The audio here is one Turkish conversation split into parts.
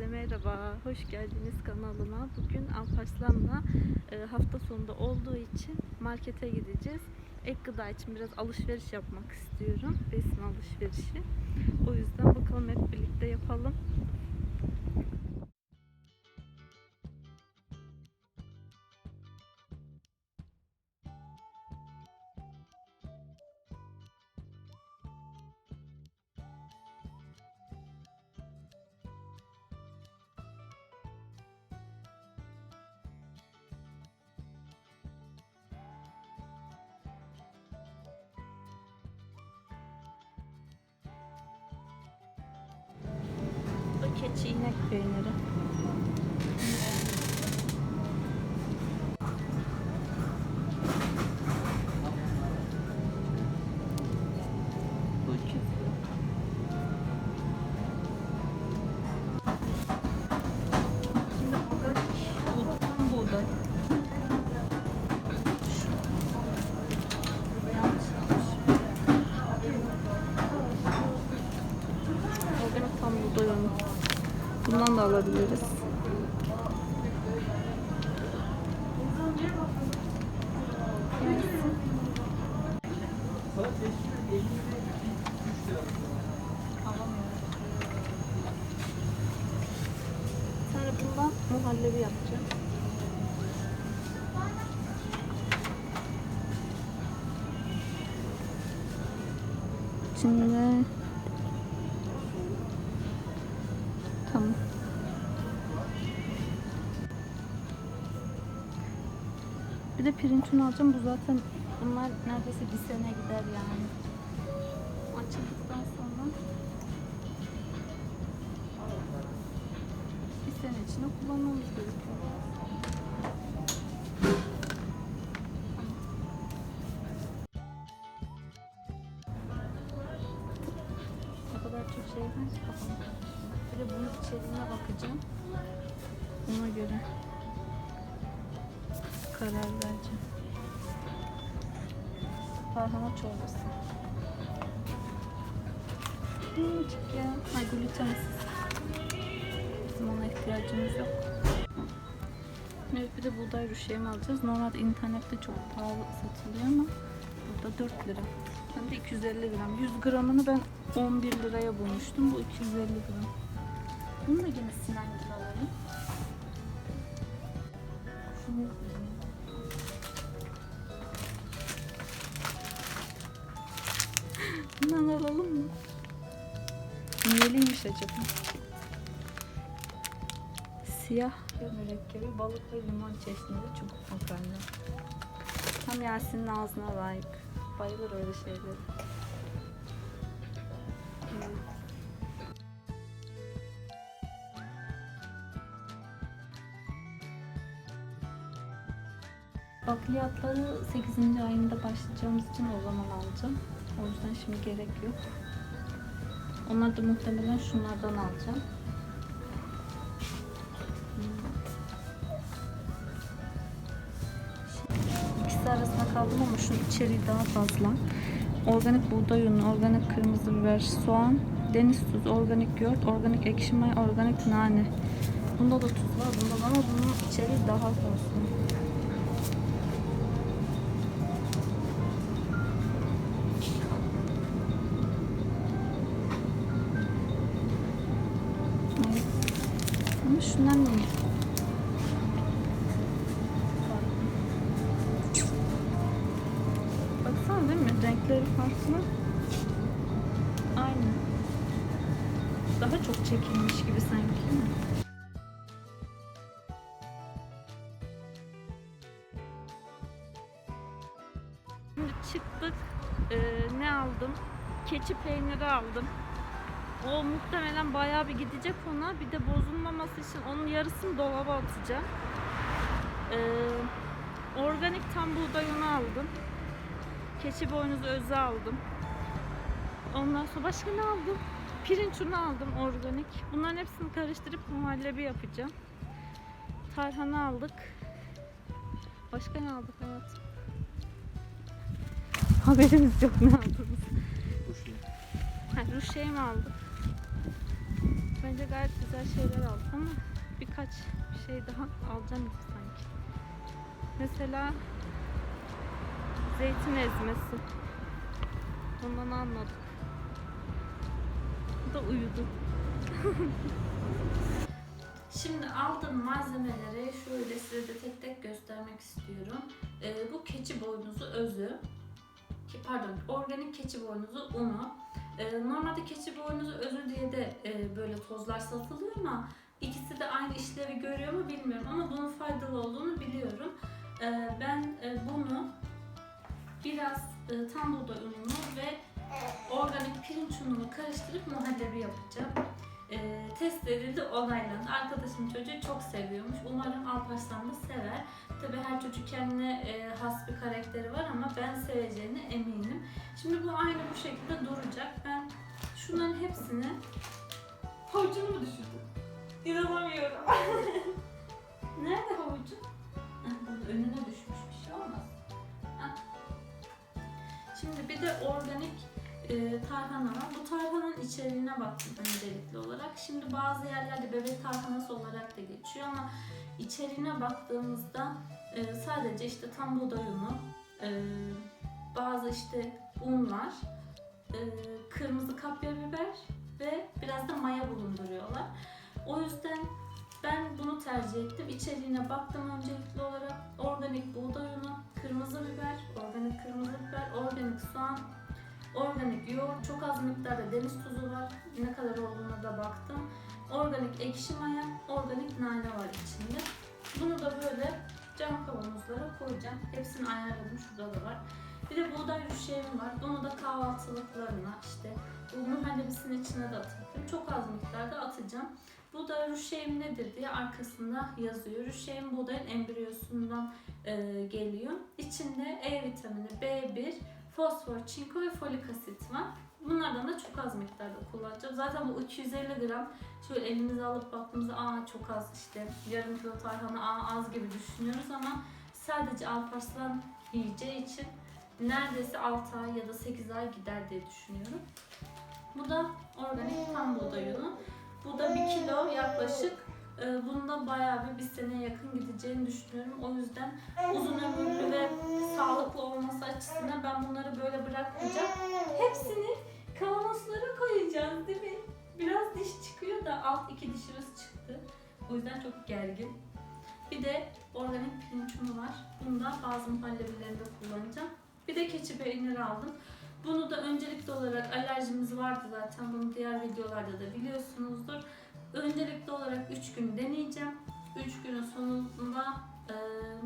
Herkese merhaba, hoş geldiniz kanalıma. Bugün Alparslan'la e, hafta sonunda olduğu için markete gideceğiz. Ek gıda için biraz alışveriş yapmak istiyorum. Besin alışverişi. O yüzden bakalım hep birlikte yapalım. Yanlış. Organik tam buğday. Bundan da alabiliriz. Sonra bundan muhallebi yapacağım. Şimdi Bir de pirinç alacağım. Bu zaten bunlar neredeyse bir sene gider yani. Açıldıktan sonra bir sene içinde kullanmamız gerekiyor. O kadar çok şey var ki kafamda. Bir de bunun içeriğine bakacağım. Ona göre karar vereceğim. Tarhana çorbası. Hmm, çık ya. Ay glutensiz. Bizim ona ihtiyacımız yok. Evet bir de buğday rüşeyimi alacağız. Normalde internette çok pahalı satılıyor ama burada 4 lira. Hem de 250 gram. 100 gramını ben 11 liraya bulmuştum. Bu 250 gram. Bunu da yine Sinan'dan alalım. Acaba? Siyah mürekkebi balık ve limon çeşnili çubuk makarna. Tam Yasin'in ağzına layık. Bayılır öyle şeylere. Bakliyatları 8. ayında başlayacağımız için o zaman alacağım. O yüzden şimdi gerek yok. Onlar da muhtemelen şunlardan alacağım. İkisi arasında kaldım ama şu içeriği daha fazla. Organik buğday unu, organik kırmızı biber, soğan, deniz tuzu, organik yoğurt, organik ekşi maya, organik nane. Bunda da tuz var, bunda da ama bunun içeriği daha fazla. Ama şundan ne? Baksana değil mi? Renkleri farklı. Aynı. Daha çok çekilmiş gibi sanki. değil? Şimdi çıktık. Ee, ne aldım? Keçi peyniri aldım. O muhtemelen bayağı bir gidecek ona. Bir de bozulmaması için onun yarısını dolaba atacağım. Ee, organik tam buğday unu aldım. Keçi boynuzu özü aldım. Ondan sonra başka ne aldım? Pirinç unu aldım organik. Bunların hepsini karıştırıp muhallebi yapacağım. Tarhana aldık. Başka ne aldık hayatım? Haberimiz yok ne aldığımız. Bu şey. Ha, ruşey mi aldık? Bence gayet güzel şeyler aldık ama birkaç bir şey daha alacağım sanki. Mesela zeytin ezmesi. Ondan almadık. Bu da uyudu. Şimdi aldığım malzemeleri şöyle size de tek tek göstermek istiyorum. Ee, bu keçi boynuzu özü. Ki, pardon, organik keçi boynuzu unu. Ee, normalde keçi boynuzu özü diye de e, böyle tozlar satılıyor ama ikisi de aynı işlevi görüyor mu bilmiyorum ama bunun faydalı olduğunu biliyorum. Ee, ben e, bunu biraz e, tam buğday ununu ve organik pirinç ununu karıştırıp muhallebi yapacağım. Ee, test edildi, onaylandı. Arkadaşım çocuğu çok seviyormuş. Umarım Alparslan da sever. Tabii her çocuk kendine e, has bir karakteri var ama ben seveceğine eminim. Şimdi bu aynı bu şekilde duracak. Ben şunların hepsini havucunu mu düşürdüm? İnanamıyorum. Nerede havucun? Heh, bunun önüne düşmüş bir şey olmaz. Şimdi bir de organik e, tarhana var. Bu tarhananın içeriğine baktım öncelikli olarak. Şimdi bazı yerlerde bebek tarhanası olarak da geçiyor ama içeriğine baktığımızda e, sadece işte tam buğday unu, e, bazı işte unlar, e, kırmızı kapya biber ve biraz da maya bulunduruyorlar. O yüzden ben bunu tercih ettim. İçeriğine baktım öncelikli olarak. Organik buğday unu, kırmızı biber, organik kırmızı biber, organik soğan, organik yoğurt, çok az miktarda deniz tuzu var. Ne kadar olduğuna da baktım. Organik ekşi maya, organik nane var içinde. Bunu da böyle cam kavanozlara koyacağım. Hepsini ayarladım. Şurada da var. Bir de buğday rüşeğim var. Bunu da kahvaltılıklarına işte bu muhallebisinin içine de atacağım. Çok az miktarda atacağım. Buğday rüşeğim nedir diye arkasında yazıyor. Rüşeğim buğdayın embriyosundan e, geliyor. İçinde E vitamini, B1, fosfor, çinko ve folik asit var. Bunlardan da çok az miktarda kullanacağım. Zaten bu 250 gram şöyle elimize alıp baktığımızda aa çok az işte yarım kilo tarhana aa az gibi düşünüyoruz ama sadece Alparslan yiyeceği için neredeyse 6 ay ya da 8 ay gider diye düşünüyorum. Bu da organik tam buğday unu. Bu da 1 kilo yaklaşık. Ee, Bunda bayağı bir bir seneye yakın gideceğini düşünüyorum. O yüzden uzun ömürlü ve sağlıklı olması açısından ben bunları böyle bırakmayacağım. Hepsini kavanozlara koyacağız değil mi? Biraz diş çıkıyor da alt iki dişimiz çıktı. O yüzden çok gergin. Bir de organik pirinç unu var. Bunu da bazı muhallebilerimde kullanacağım. Bir de keçi peyniri aldım. Bunu da öncelikli olarak alerjimiz vardı zaten. Bunu diğer videolarda da biliyorsunuzdur. Öncelikli olarak 3 gün deneyeceğim. 3 günün sonunda e,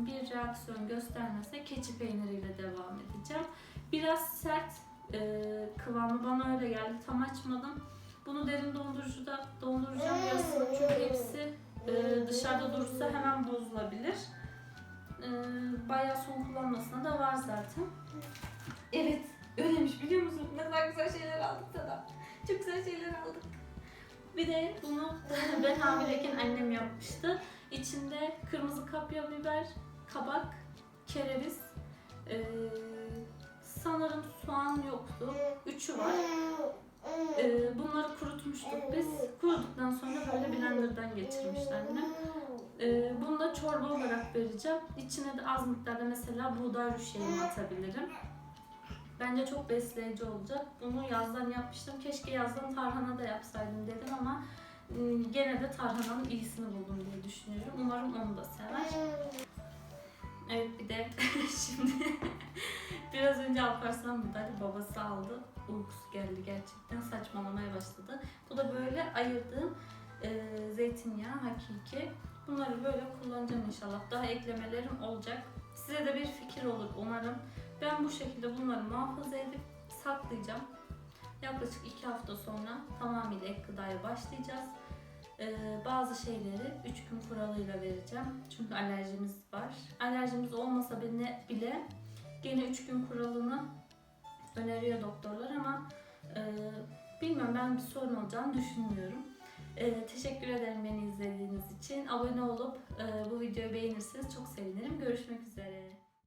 bir reaksiyon göstermezse keçi peyniriyle devam edeceğim. Biraz sert e, kıvamı bana öyle geldi. Tam açmadım. Bunu derin dondurucuda donduracağım yarısını çünkü hepsi e, dışarıda durursa hemen bozulabilir. Bayağı son kullanmasına da var zaten. Öyleymiş biliyor musun? Ne kadar güzel şeyler aldık sana. Çok güzel şeyler aldık. Bir de bunu ben hamileyken annem yapmıştı. İçinde kırmızı kapya biber, kabak, kereviz, e, sanırım soğan yoktu. Üçü var. E, bunları kurutmuştuk biz. Kuruduktan sonra böyle blenderdan geçirmişti annem. E, bunu da çorba olarak vereceğim. İçine de az miktarda mesela buğday rüşeğimi atabilirim. Bence çok besleyici olacak. Bunu yazdan yapmıştım. Keşke yazdan tarhana da yapsaydım dedim ama ıı, gene de tarhananın iyisini buldum diye düşünüyorum. Umarım onu da sever. Evet bir de şimdi biraz önce Alparslan buradaydı. Babası aldı. Uykusu geldi gerçekten. Saçmalamaya başladı. Bu da böyle ayırdığım e, zeytinyağı hakiki. Bunları böyle kullanacağım inşallah. Daha eklemelerim olacak. Size de bir fikir olur umarım. Ben bu şekilde bunları muhafaza edip saklayacağım. Yaklaşık iki hafta sonra tamamıyla ek gıdaya başlayacağız. Ee, bazı şeyleri 3 gün kuralıyla vereceğim. Çünkü alerjimiz var. Alerjimiz olmasa bile, bile gene 3 gün kuralını öneriyor doktorlar ama e, bilmiyorum ben bir sorun olacağını düşünmüyorum. E, teşekkür ederim beni izlediğiniz için. Abone olup e, bu videoyu beğenirseniz çok sevinirim. Görüşmek üzere.